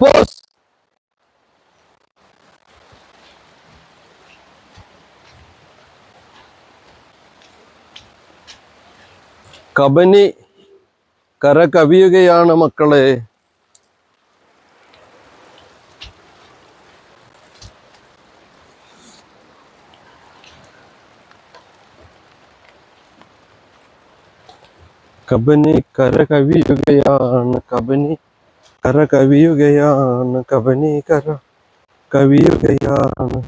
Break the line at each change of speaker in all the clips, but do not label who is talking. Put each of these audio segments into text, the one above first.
Pose Kabani കര കവിയുകയാണ് മക്കളെ. കബനി കര കവിയുകയാണ്. കബനി कर कवि ज्ञान कब नहीं कर कवि ज्ञान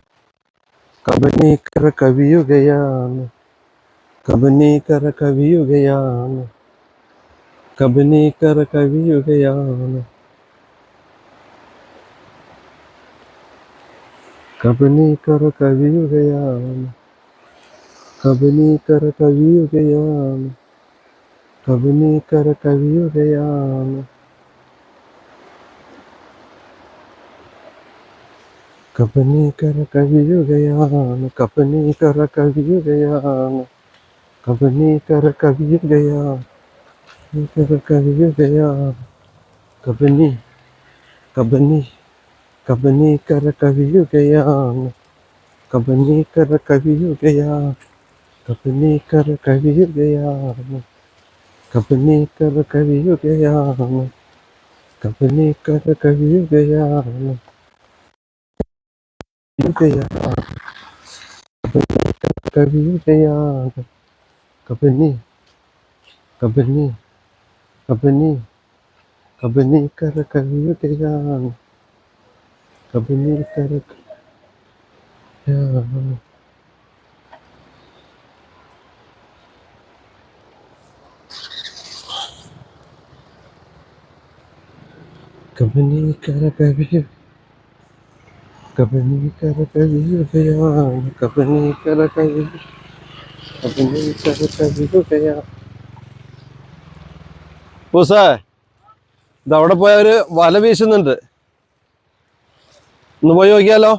कब नहीं कर कवि ज्ञान कब नहीं कर कवि ज्ञान कब नहीं कर कवि ज्ञान कब नहीं कर कवि ज्ञान कब नहीं कर कवि ज्ञान कब नहीं कर कवि कवियुगयान कपनी कर कवियु गयान कपनी कर कवियु गयान कपनी कर कवियु गयान कर कवियु गयान कपनी कबनी कबनी कर कवियु गयान कबनी कर कवियु गयान कपनी कर कवियु गयान कपनी कर कवियु गयान कपनी कर कवियु गयान Kabini, kabini, kabini, kabini, kabini, kabini, kabini, kabini, kabini, kabini, kabini, kabini, kabini. കര കവിയുകയാണ് കബനി കര കവി കബനി കര കവിയുകയാണ് പൂസേ ഇതവിടെ പോയ ഒരു വല വീശുന്നുണ്ട്. ഒന്ന് പോയി നോക്കിയാലോ?